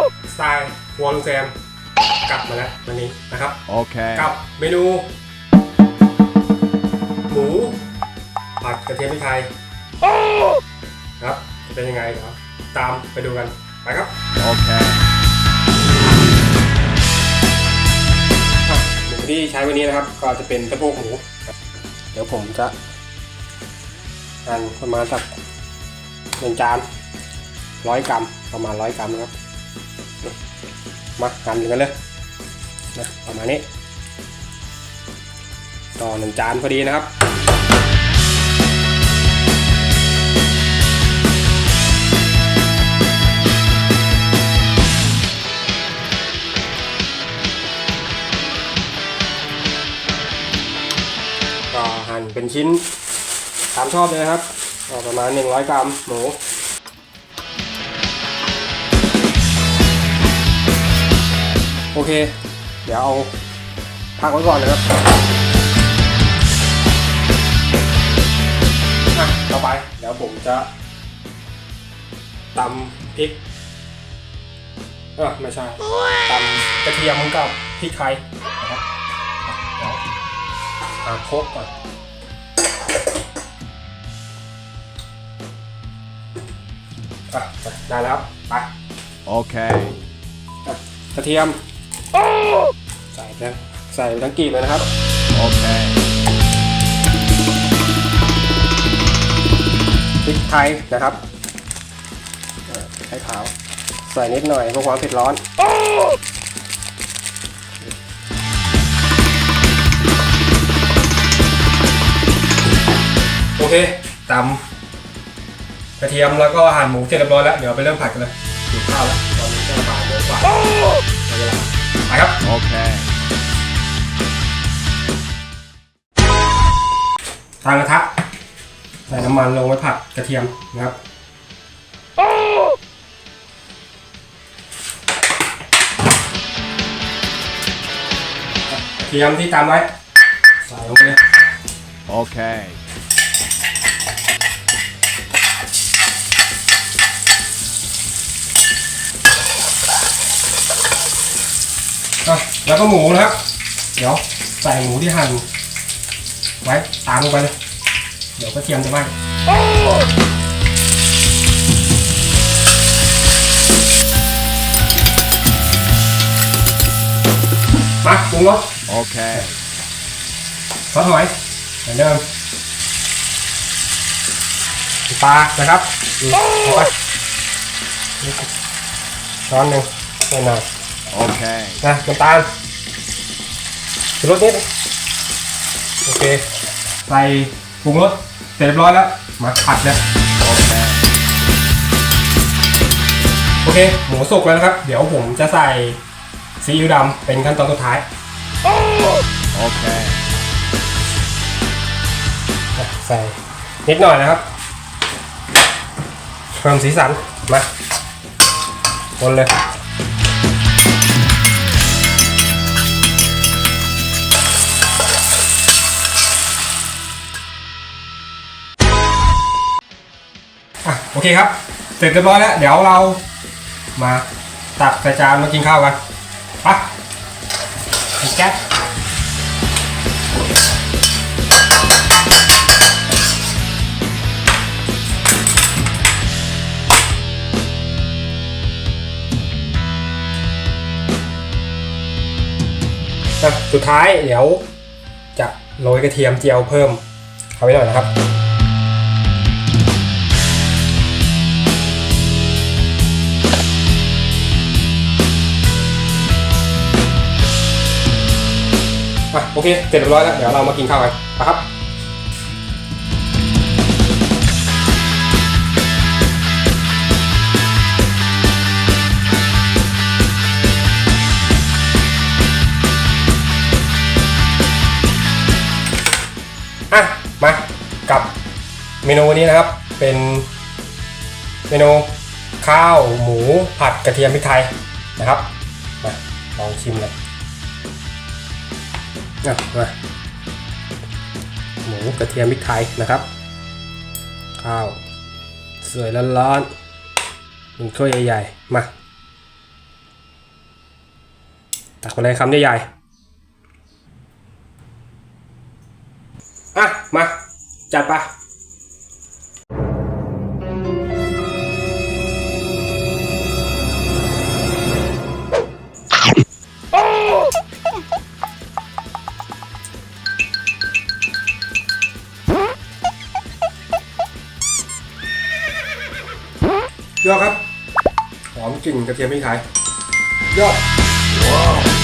วอลลุงแซมกลับมาแล้ววันนี้นะครับ Okay. กับเมนู หมูผัดกระเทียมพริกไทยครับจะเป็นยังไงเดี๋ยวตามไปดูกันไปครับ Okay. อะหมูที่ใช้วันนี้นะครับ ก็จะเป็นสะโพกหมูครับเดี๋ยวผมจะหั่นประมาณสักหนึ่งจานร้อยกรัมประมาณร้อยกรัมนะครับ มาหั่นกันเลยนะประมาณนี้ ต่อหนึ่งจานพอดีนะครับก็หั่นเป็นชิ้นตามชอบเลยครับ ประมาณ 100 กรัมหมู เค เดี๋ยวเอาพักไว้ก่อนนะครับอะต่อไปเดี๋ยวผมจะตำพริกเออไม่ใช่ตำกระเทียมกับพริกไทยนะครับเดี๋ยวหาโคกก่อนอะได้แล้วไป Okay. กระเทียม ใส่ไปใส่ไปทั้งกีบเลยนะครับ Okay. พริกไทยนะครับเอ่อไทยขาว ใส่นิดหน่อยเพื่อความเผ็ดร้อนโอเคตำกระเทียมแล้วก็หั่นหมูเสร็จเรียบร้อยแล้ว เดี๋ยวไปเริ่มผัดกันเลยหิวข้าวแล้วตอนนี้ก็บ่ายโมงกว่าเวลา ไปครับ Okay. ตั้งกระทะใส่น้ำมันลงไว้ผัดกระเทียมนะครับกระเทียมที่ตามไว้ใส่ลงไปเลย Okay. อ่ะแล้วก็หมูนะครับ เดี๋ยวใส่หมูที่หั่นไว้ตามลงไปเลย เดี๋ยวกระเทียมจะไหม้มาปรุงรส Okay. ซอสหอยเหมือนเดิมปลานะครับอืมเอาไปช้อนหนึ่งหน่ อย Okay. ๆนะน้ำตาลชูรสนิดโอเค ใส่ปรุงรสเสร็จเรียบร้อยแล้ว มาผัดเลย Okay. โอเค หมูสุกแล้วนะครับ เดี๋ยวผมจะใส่ซีอิ๊วดำเป็นขั้นตอนสุดท้าย Okay. ใส่นิดหน่อยนะครับเพิ่มสีสัน มาคนเลย โอเคครับ เสร็จเรียบร้อยแล้ว เดี๋ยวเรามาตักใส่จานมากินข้าวกันไปปิดแก๊สอะสุดท้ายเดี๋ยวจะโรยกระเทียมเจียวเพิ่มเข้าไปหน่อยนะครับ อะโอเค เสร็จเรียบร้อยแล้ว เดี๋ยวเรามากินข้าวกันนะครับอะมากับเมนูนี้นะครับเป็นเมนูข้าวหมูผัดกระเทียมพริกไทยนะครับมาลองชิมเลย อะมาหมูกระเทียมพริกไทยนะครับ ข้าวสวยร้อนๆหนึ่งถ้วยใหญ่ๆ มาตักมาเลยคำใหญ่ๆ อะ มา จัดป ยอดครับ หอมกลิ่นกระเทียมพริกไทยยอด